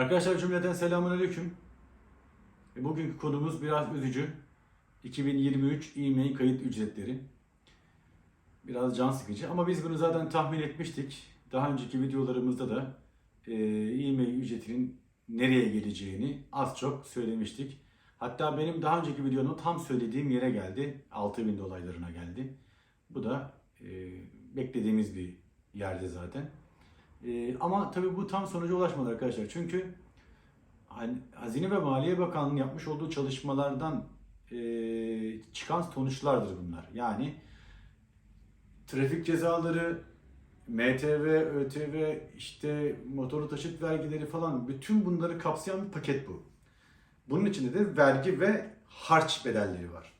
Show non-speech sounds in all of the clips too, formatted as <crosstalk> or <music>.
Arkadaşlar cümleten selamun aleyküm. E, Bugünkü konumuz biraz üzücü. 2023 e-mail kayıt ücretleri. Biraz can sıkıcı ama biz bunu zaten tahmin etmiştik. Daha önceki videolarımızda da e, e-mail ücretinin nereye geleceğini az çok söylemiştik. Hatta benim daha önceki videonun tam söylediğim yere geldi. 6000 dolaylarına geldi. Bu da e, beklediğimiz bir yerde zaten. E, ama tabii bu tam sonuca ulaşmadı arkadaşlar. Çünkü Hazine ve Maliye Bakanlığı'nın yapmış olduğu çalışmalardan e, çıkan sonuçlardır bunlar. Yani trafik cezaları, MTV, ÖTV, işte motorlu taşıt vergileri falan bütün bunları kapsayan bir paket bu. Bunun içinde de vergi ve harç bedelleri var.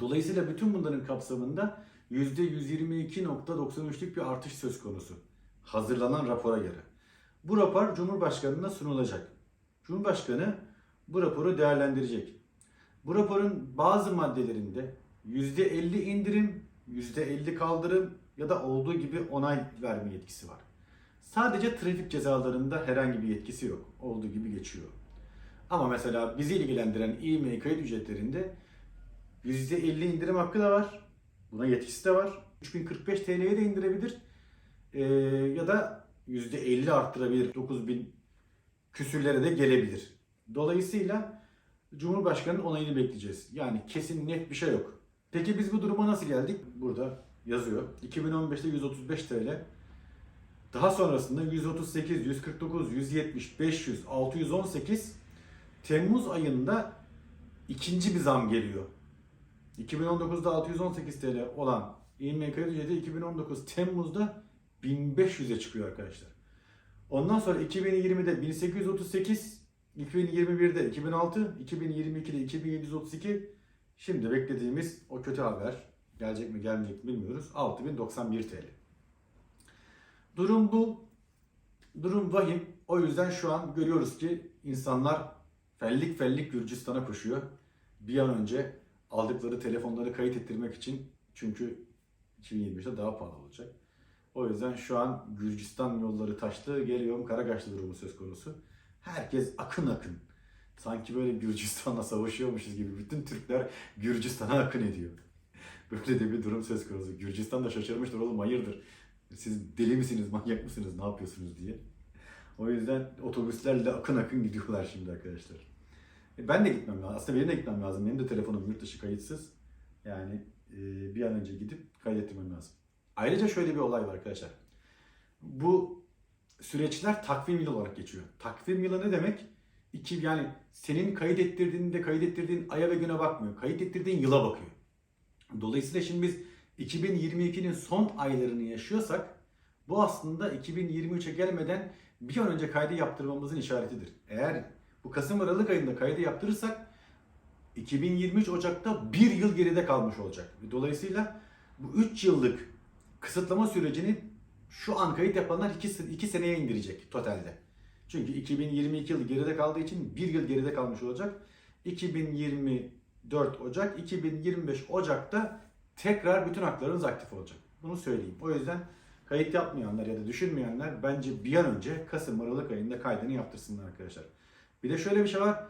Dolayısıyla bütün bunların kapsamında %122.93'lük bir artış söz konusu. Hazırlanan rapora göre. Bu rapor Cumhurbaşkanı'na sunulacak. Cumhurbaşkanı bu raporu değerlendirecek. Bu raporun bazı maddelerinde %50 indirim, %50 kaldırım ya da olduğu gibi onay verme yetkisi var. Sadece trafik cezalarında herhangi bir yetkisi yok. Olduğu gibi geçiyor. Ama mesela bizi ilgilendiren e-mail kayıt ücretlerinde %50 indirim hakkı da var. Buna yetkisi de var. 3045 TL'ye de indirebilir. Ee, ya da %50 arttırabilir. 9000 küsürlere de gelebilir. Dolayısıyla Cumhurbaşkanı'nın onayını bekleyeceğiz. Yani kesin net bir şey yok. Peki biz bu duruma nasıl geldik? Burada yazıyor. 2015'te 135 TL. Daha sonrasında 138, 149, 170, 500, 618 Temmuz ayında ikinci bir zam geliyor. 2019'da 618 TL olan IMK ücreti 2019 Temmuz'da 1500'e çıkıyor arkadaşlar. Ondan sonra 2020'de 1838, 2021'de 2006, 2022'de 2732. Şimdi beklediğimiz o kötü haber gelecek mi gelmeyecek mi bilmiyoruz. 6091 TL. Durum bu. Durum vahim. O yüzden şu an görüyoruz ki insanlar fellik fellik Gürcistan'a koşuyor. Bir an önce aldıkları telefonları kayıt ettirmek için çünkü 2023'te daha pahalı olacak. O yüzden şu an Gürcistan yolları taştı, geliyorum Karakaşlı durumu söz konusu. Herkes akın akın. Sanki böyle Gürcistan'la savaşıyormuşuz gibi bütün Türkler Gürcistan'a akın ediyor. <laughs> Böyle de bir durum söz konusu. Gürcistan da şaşırmıştır oğlum hayırdır. Siz deli misiniz, manyak mısınız, ne yapıyorsunuz diye. O yüzden otobüslerle akın akın gidiyorlar şimdi arkadaşlar. E, Ben de gitmem lazım. Aslında benim de gitmem lazım. Benim de telefonum yurt dışı kayıtsız. Yani e, bir an önce gidip kaydettirmem lazım. Ayrıca şöyle bir olay var arkadaşlar. Bu süreçler takvim yılı olarak geçiyor. Takvim yılı ne demek? İki, yani senin kayıt ettirdiğinde kayıt ettirdiğin aya ve güne bakmıyor. Kayıt ettirdiğin yıla bakıyor. Dolayısıyla şimdi biz 2022'nin son aylarını yaşıyorsak bu aslında 2023'e gelmeden bir an önce kaydı yaptırmamızın işaretidir. Eğer bu Kasım Aralık ayında kaydı yaptırırsak 2023 Ocak'ta bir yıl geride kalmış olacak. Dolayısıyla bu 3 yıllık kısıtlama sürecini şu an kayıt yapanlar 2, 2 seneye indirecek totalde. Çünkü 2022 yılı geride kaldığı için bir yıl geride kalmış olacak. 2024 Ocak, 2025 Ocak'ta tekrar bütün haklarınız aktif olacak. Bunu söyleyeyim. O yüzden kayıt yapmayanlar ya da düşünmeyenler bence bir an önce Kasım Aralık ayında kaydını yaptırsınlar arkadaşlar. Bir de şöyle bir şey var.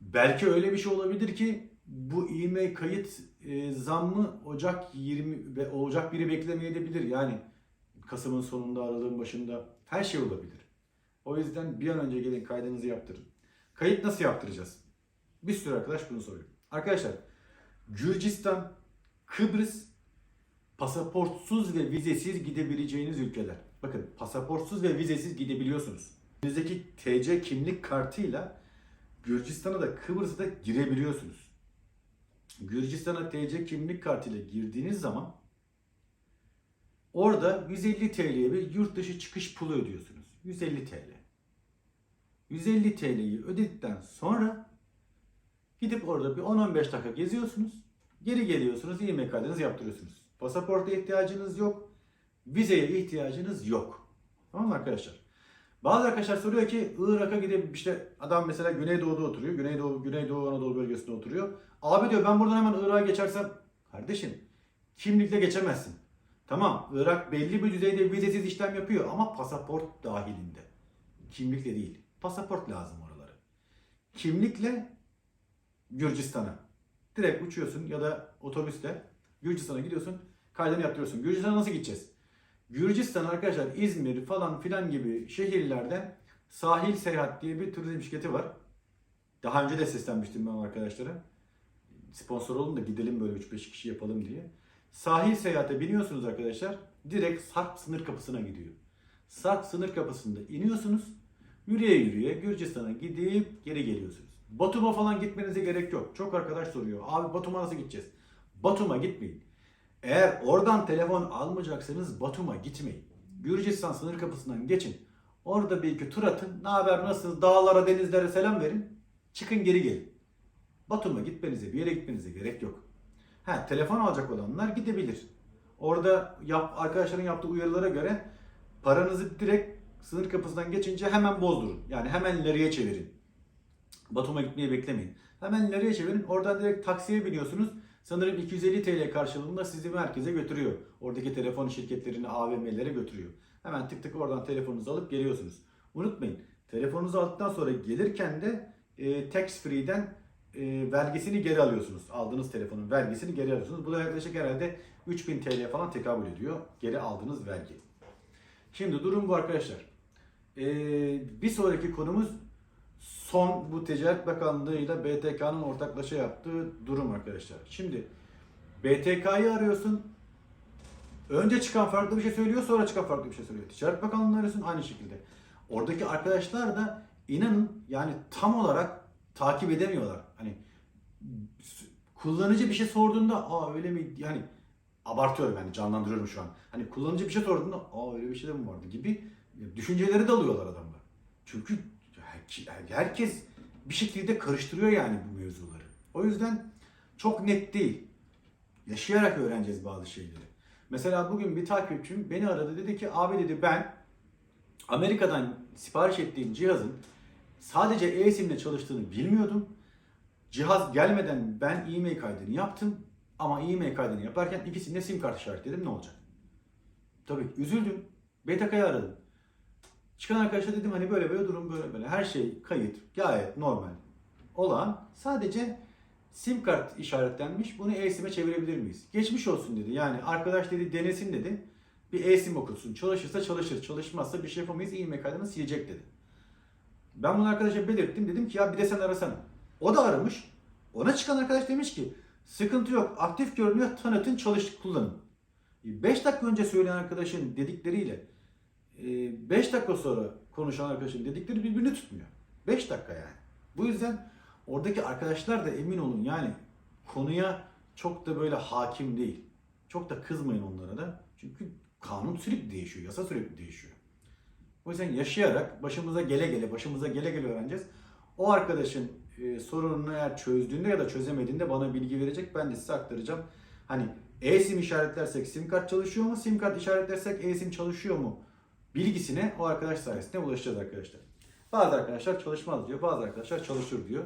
Belki öyle bir şey olabilir ki bu e-mail kayıt e, zammı Ocak 20 ve Ocak 1'i beklemeyebilir. Yani Kasım'ın sonunda, Aralık'ın başında her şey olabilir. O yüzden bir an önce gelin kaydınızı yaptırın. Kayıt nasıl yaptıracağız? Bir sürü arkadaş bunu soruyor. Arkadaşlar Gürcistan, Kıbrıs pasaportsuz ve vizesiz gidebileceğiniz ülkeler. Bakın pasaportsuz ve vizesiz gidebiliyorsunuz. Elinizdeki TC kimlik kartıyla Gürcistan'a da Kıbrıs'a da girebiliyorsunuz. Gürcistan'a TC kimlik kartıyla girdiğiniz zaman orada 150 TL'ye bir yurt dışı çıkış pulu ödüyorsunuz. 150 TL. 150 TL'yi ödedikten sonra gidip orada bir 10-15 dakika geziyorsunuz. Geri geliyorsunuz, IMEI kaydınızı yaptırıyorsunuz. Pasaporta ihtiyacınız yok. Vizeye ihtiyacınız yok. Tamam mı arkadaşlar? Bazı arkadaşlar soruyor ki Irak'a gidip işte adam mesela Güneydoğu'da oturuyor. Güneydoğu, Güneydoğu Anadolu bölgesinde oturuyor. Abi diyor ben buradan hemen Irak'a geçersem kardeşim kimlikle geçemezsin. Tamam Irak belli bir düzeyde vizesiz işlem yapıyor ama pasaport dahilinde. Kimlikle değil. Pasaport lazım oralara. Kimlikle Gürcistan'a. Direkt uçuyorsun ya da otobüsle Gürcistan'a gidiyorsun. Kaydını yaptırıyorsun. Gürcistan'a nasıl gideceğiz? Gürcistan arkadaşlar İzmir falan filan gibi şehirlerden Sahil Seyahat diye bir turizm şirketi var. Daha önce de seslenmiştim ben arkadaşlara. Sponsor olun da gidelim böyle 3-5 kişi yapalım diye. Sahil seyahate biniyorsunuz arkadaşlar. Direkt Sarp sınır kapısına gidiyor. Sarp sınır kapısında iniyorsunuz. Yürüye yürüye Gürcistan'a gidip geri geliyorsunuz. Batum'a falan gitmenize gerek yok. Çok arkadaş soruyor. Abi Batum'a nasıl gideceğiz? Batum'a gitmeyin. Eğer oradan telefon almayacaksanız Batum'a gitmeyin. Gürcistan sınır kapısından geçin. Orada bir iki tur atın. Ne haber nasılsınız? Dağlara, denizlere selam verin. Çıkın geri gelin. Batum'a gitmenize, bir yere gitmenize gerek yok. Ha, telefon alacak olanlar gidebilir. Orada yap, arkadaşların yaptığı uyarılara göre paranızı direkt sınır kapısından geçince hemen bozdurun. Yani hemen liraya çevirin. Batum'a gitmeyi beklemeyin. Hemen liraya çevirin. Oradan direkt taksiye biniyorsunuz. Sanırım 250 TL karşılığında sizi merkeze götürüyor. Oradaki telefon şirketlerini AVM'lere götürüyor. Hemen tık tık oradan telefonunuzu alıp geliyorsunuz. Unutmayın. Telefonunuzu aldıktan sonra gelirken de e, tax free'den e, vergisini geri alıyorsunuz. Aldığınız telefonun vergisini geri alıyorsunuz. Bu da yaklaşık herhalde 3000 TL falan tekabül ediyor. Geri aldığınız vergi. Şimdi durum bu arkadaşlar. E, bir sonraki konumuz son bu Ticaret Bakanlığı ile BTK'nın ortaklaşa yaptığı durum arkadaşlar. Şimdi BTK'yı arıyorsun. Önce çıkan farklı bir şey söylüyor, sonra çıkan farklı bir şey söylüyor. Ticaret Bakanlığı'nı arıyorsun aynı şekilde. Oradaki arkadaşlar da inanın yani tam olarak takip edemiyorlar. Hani kullanıcı bir şey sorduğunda aa öyle mi yani abartıyorum yani canlandırıyorum şu an. Hani kullanıcı bir şey sorduğunda aa öyle bir şey de mi vardı gibi düşünceleri dalıyorlar adamlar. Çünkü herkes bir şekilde karıştırıyor yani bu mevzuları. O yüzden çok net değil. Yaşayarak öğreneceğiz bazı şeyleri. Mesela bugün bir takipçim beni aradı dedi ki abi dedi ben Amerika'dan sipariş ettiğim cihazın sadece eSIM ile çalıştığını bilmiyordum. Cihaz gelmeden ben e-mail kaydını yaptım ama e-mail kaydını yaparken ikisinde sim kart işaretledim ne olacak? Tabii üzüldüm. BTK'yı aradım. Çıkan arkadaşa dedim hani böyle böyle durum böyle böyle. Her şey kayıt gayet normal olan sadece sim kart işaretlenmiş. Bunu e-sim'e çevirebilir miyiz? Geçmiş olsun dedi. Yani arkadaş dedi denesin dedi. Bir e-sim okusun. Çalışırsa çalışır. Çalışmazsa bir şey yapamayız. E-mail kaydını silecek dedi. Ben bunu arkadaşa belirttim. Dedim ki ya bir de sen arasana. O da aramış. Ona çıkan arkadaş demiş ki sıkıntı yok. Aktif görünüyor. Tanıtın çalış kullanın. 5 dakika önce söyleyen arkadaşın dedikleriyle 5 dakika sonra konuşan arkadaşın dedikleri birbirini tutmuyor. 5 dakika yani. Bu yüzden oradaki arkadaşlar da emin olun yani konuya çok da böyle hakim değil. Çok da kızmayın onlara da. Çünkü kanun sürekli değişiyor, yasa sürekli değişiyor. O yüzden yaşayarak başımıza gele gele, başımıza gele gele öğreneceğiz. O arkadaşın e, sorununu eğer çözdüğünde ya da çözemediğinde bana bilgi verecek. Ben de size aktaracağım. Hani e-sim işaretlersek sim kart çalışıyor mu? Sim kart işaretlersek e-sim çalışıyor mu? Bilgisine o arkadaş sayesinde ulaşacağız arkadaşlar. Bazı arkadaşlar çalışmaz diyor, bazı arkadaşlar çalışır diyor.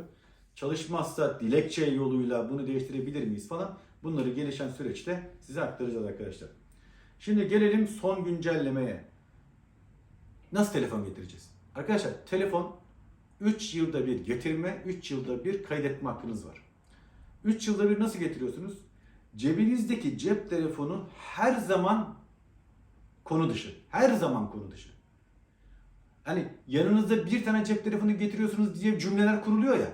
Çalışmazsa dilekçe yoluyla bunu değiştirebilir miyiz falan. Bunları gelişen süreçte size aktaracağız arkadaşlar. Şimdi gelelim son güncellemeye. Nasıl telefon getireceğiz? Arkadaşlar telefon 3 yılda bir getirme, 3 yılda bir kaydetme hakkınız var. 3 yılda bir nasıl getiriyorsunuz? Cebinizdeki cep telefonu her zaman konu dışı. Her zaman konu dışı. Hani yanınızda bir tane cep telefonu getiriyorsunuz diye cümleler kuruluyor ya.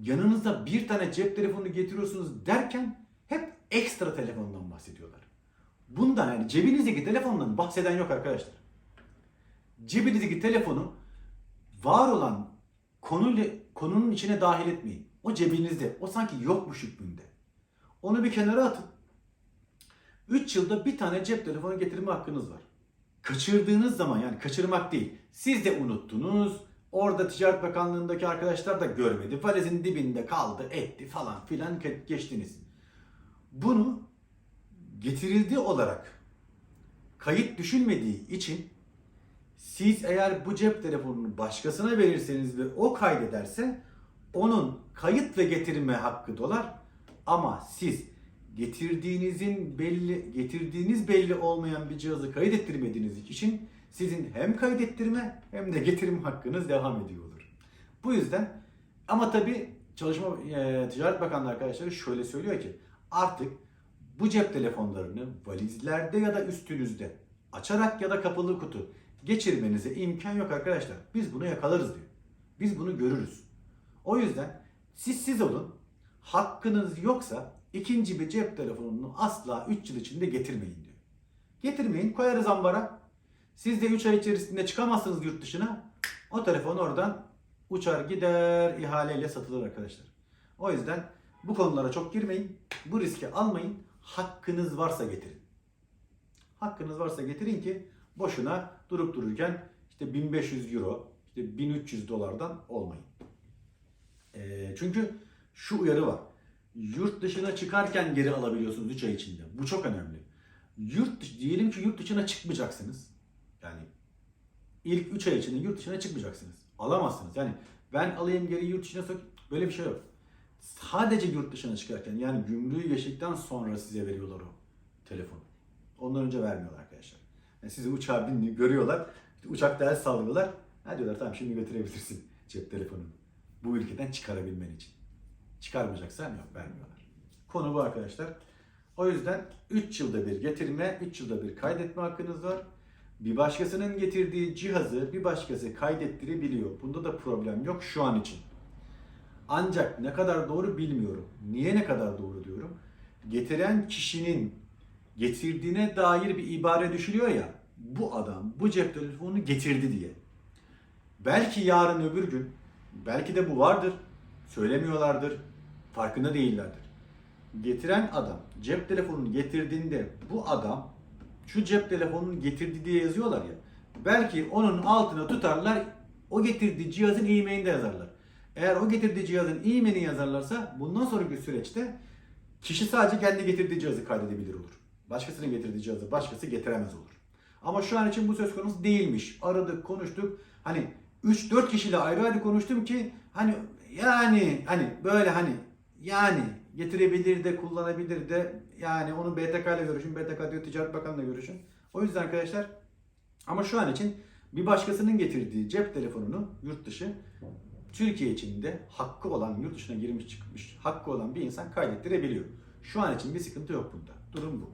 Yanınızda bir tane cep telefonu getiriyorsunuz derken hep ekstra telefondan bahsediyorlar. Bundan yani cebinizdeki telefondan bahseden yok arkadaşlar. Cebinizdeki telefonu var olan konuyla, konunun içine dahil etmeyin. O cebinizde. O sanki yokmuş hükmünde. Onu bir kenara atın. 3 yılda bir tane cep telefonu getirme hakkınız var. Kaçırdığınız zaman yani kaçırmak değil. Siz de unuttunuz. Orada Ticaret Bakanlığı'ndaki arkadaşlar da görmedi. Valizin dibinde kaldı, etti falan filan geçtiniz. Bunu getirildi olarak kayıt düşülmediği için siz eğer bu cep telefonunu başkasına verirseniz ve o kaydederse onun kayıt ve getirme hakkı dolar. Ama siz getirdiğinizin belli getirdiğiniz belli olmayan bir cihazı kaydettirmediğiniz için sizin hem kaydettirme hem de getirme hakkınız devam ediyor olur. Bu yüzden ama tabii Çalışma e, Ticaret Bakanlığı arkadaşları şöyle söylüyor ki artık bu cep telefonlarını valizlerde ya da üstünüzde açarak ya da kapalı kutu geçirmenize imkan yok arkadaşlar. Biz bunu yakalarız diyor. Biz bunu görürüz. O yüzden siz siz olun. Hakkınız yoksa ikinci bir cep telefonunu asla 3 yıl içinde getirmeyin diyor. Getirmeyin koyarız ambara. Siz de 3 ay içerisinde çıkamazsınız yurt dışına. O telefon oradan uçar gider ihaleyle satılır arkadaşlar. O yüzden bu konulara çok girmeyin. Bu riski almayın. Hakkınız varsa getirin. Hakkınız varsa getirin ki boşuna durup dururken işte 1500 euro, işte 1300 dolardan olmayın. Ee, çünkü şu uyarı var. Yurt dışına çıkarken geri alabiliyorsunuz 3 ay içinde. Bu çok önemli. Yurt dışı, diyelim ki yurt dışına çıkmayacaksınız. Yani ilk 3 ay içinde yurt dışına çıkmayacaksınız. Alamazsınız. Yani ben alayım geri yurt dışına sok böyle bir şey yok. Sadece yurt dışına çıkarken yani gümrüğü geçtikten sonra size veriyorlar o telefonu. Ondan önce vermiyorlar arkadaşlar. Yani sizi uçağa bindiğini görüyorlar. Uçakta el sallıyorlar. Ha diyorlar tamam şimdi götürebilirsin cep telefonunu. Bu ülkeden çıkarabilmen için. Çıkarmayacaksan yok vermiyorlar. Konu bu arkadaşlar. O yüzden 3 yılda bir getirme, 3 yılda bir kaydetme hakkınız var. Bir başkasının getirdiği cihazı bir başkası kaydettirebiliyor. Bunda da problem yok şu an için. Ancak ne kadar doğru bilmiyorum. Niye ne kadar doğru diyorum? Getiren kişinin getirdiğine dair bir ibare düşülüyor ya. Bu adam bu cep telefonunu getirdi diye. Belki yarın öbür gün, belki de bu vardır, söylemiyorlardır, farkında değillerdir. Getiren adam cep telefonunu getirdiğinde bu adam şu cep telefonunu getirdi diye yazıyorlar ya. Belki onun altına tutarlar, o getirdiği cihazın e-mailini de yazarlar. Eğer o getirdiği cihazın e-mailini yazarlarsa bundan sonraki süreçte kişi sadece kendi getirdiği cihazı kaydedebilir olur. Başkasının getirdiği cihazı başkası getiremez olur. Ama şu an için bu söz konusu değilmiş. Aradık, konuştuk. Hani 3-4 kişiyle ayrı ayrı konuştum ki hani yani hani böyle hani yani getirebilir de kullanabilir de yani onu BTK ile görüşün. BTK diyor Ticaret Bakanı'yla görüşün. O yüzden arkadaşlar ama şu an için bir başkasının getirdiği cep telefonunu yurt dışı Türkiye içinde hakkı olan, yurt dışına girmiş çıkmış hakkı olan bir insan kaydettirebiliyor. Şu an için bir sıkıntı yok bunda. Durum bu.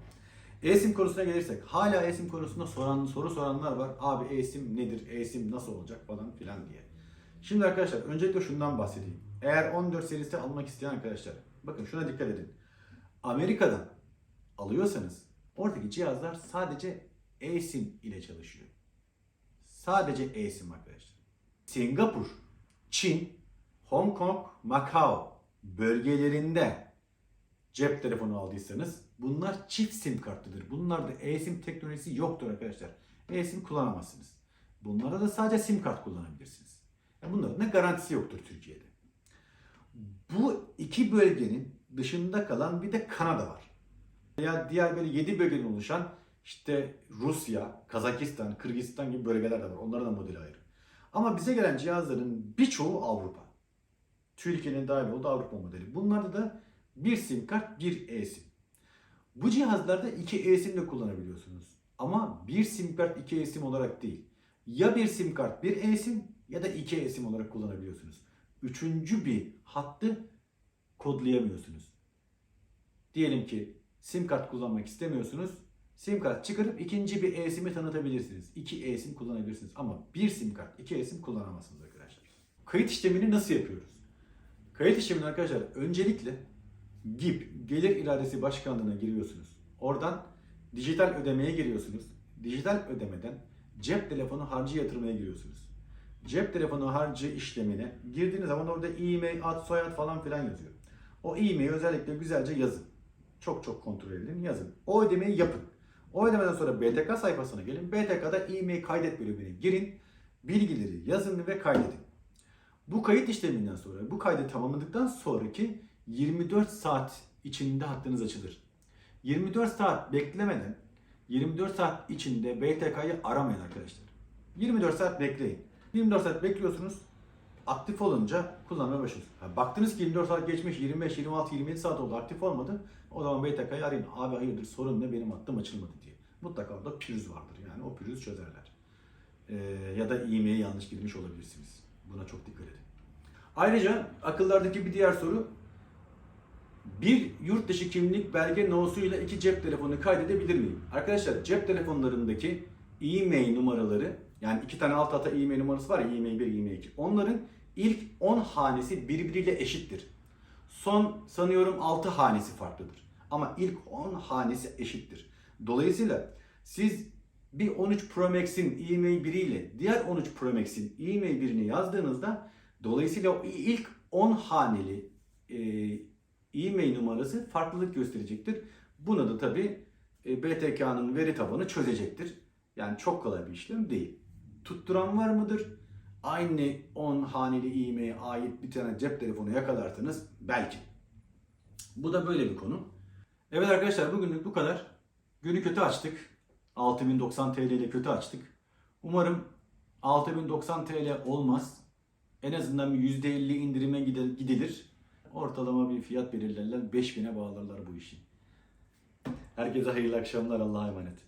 E-sim konusuna gelirsek hala e-sim konusunda soran, soru soranlar var. Abi e-sim nedir? E-sim nasıl olacak falan filan diye. Şimdi arkadaşlar öncelikle şundan bahsedeyim. Eğer 14 serisi almak isteyen arkadaşlar bakın şuna dikkat edin. Amerika'dan alıyorsanız oradaki cihazlar sadece e-sim ile çalışıyor. Sadece e-sim arkadaşlar. Singapur, Çin, Hong Kong, Macau bölgelerinde cep telefonu aldıysanız bunlar çift sim kartlıdır. Bunlarda e-sim teknolojisi yoktur arkadaşlar. E-sim kullanamazsınız. Bunlarda da sadece sim kart kullanabilirsiniz. Bunların da garantisi yoktur Türkiye'de. Bu iki bölgenin dışında kalan bir de Kanada var. Ya diğer böyle 7 bölgeden oluşan işte Rusya, Kazakistan, Kırgızistan gibi bölgeler de var. Onların da modeli ayrı. Ama bize gelen cihazların birçoğu Avrupa. Türkiye'nin dahil olduğu Avrupa modeli. Bunlarda da bir sim kart, bir e-sim. Bu cihazlarda iki e-sim de kullanabiliyorsunuz. Ama bir sim kart, iki e-sim olarak değil. Ya bir sim kart, bir e-sim ya da iki e-sim olarak kullanabiliyorsunuz. Üçüncü bir hattı kodlayamıyorsunuz. Diyelim ki sim kart kullanmak istemiyorsunuz. Sim kart çıkarıp ikinci bir e-sim'i tanıtabilirsiniz. İki e-sim kullanabilirsiniz. Ama bir sim kart, iki e-sim kullanamazsınız arkadaşlar. Kayıt işlemini nasıl yapıyoruz? Kayıt işlemini arkadaşlar öncelikle GİP, Gelir İradesi Başkanlığı'na giriyorsunuz. Oradan dijital ödemeye giriyorsunuz. Dijital ödemeden cep telefonu harcı yatırmaya giriyorsunuz. Cep telefonu harcı işlemine girdiğiniz zaman orada e-mail, ad, soyad falan filan yazıyor. O e-mail'i özellikle güzelce yazın. Çok çok kontrol edin, yazın. O ödemeyi yapın. O ödemeden sonra BTK sayfasına gelin. BTK'da e-mail kaydet bölümüne girin. Bilgileri yazın ve kaydedin. Bu kayıt işleminden sonra, bu kaydı tamamladıktan sonraki 24 saat içinde hattınız açılır. 24 saat beklemeden 24 saat içinde BTK'yı aramayın arkadaşlar. 24 saat bekleyin. 24 saat bekliyorsunuz. Aktif olunca kullanmaya başlıyorsunuz. Ha, baktınız ki 24 saat geçmiş, 25, 26, 27 saat oldu aktif olmadı. O zaman BTK'yı arayın. Abi hayırdır sorun ne benim hattım açılmadı diye. Mutlaka orada pürüz vardır yani o pürüzü çözerler. Ee, ya da e-mail yanlış girmiş olabilirsiniz. Buna çok dikkat edin. Ayrıca akıllardaki bir diğer soru bir yurt dışı kimlik belge nosuyla iki cep telefonu kaydedebilir miyim? Arkadaşlar cep telefonlarındaki e-mail numaraları yani iki tane alt ata e-mail numarası var ya e-mail 1, e-mail 2. Onların ilk 10 hanesi birbiriyle eşittir. Son sanıyorum 6 hanesi farklıdır. Ama ilk 10 hanesi eşittir. Dolayısıyla siz bir 13 Pro Max'in e-mail 1 ile diğer 13 Pro Max'in e-mail 1'ini yazdığınızda dolayısıyla ilk 10 haneli e, e-mail numarası farklılık gösterecektir. Buna da tabi BTK'nın veri tabanı çözecektir. Yani çok kolay bir işlem değil. Tutturan var mıdır? Aynı 10 haneli e-mail'e ait bir tane cep telefonu yakalarsanız belki. Bu da böyle bir konu. Evet arkadaşlar bugünlük bu kadar. Günü kötü açtık. 6090 TL ile kötü açtık. Umarım 6090 TL olmaz. En azından bir %50 indirime gidilir. Ortalama bir fiyat belirlerler. 5000'e bağlarlar bu işi. Herkese hayırlı akşamlar. Allah'a emanet.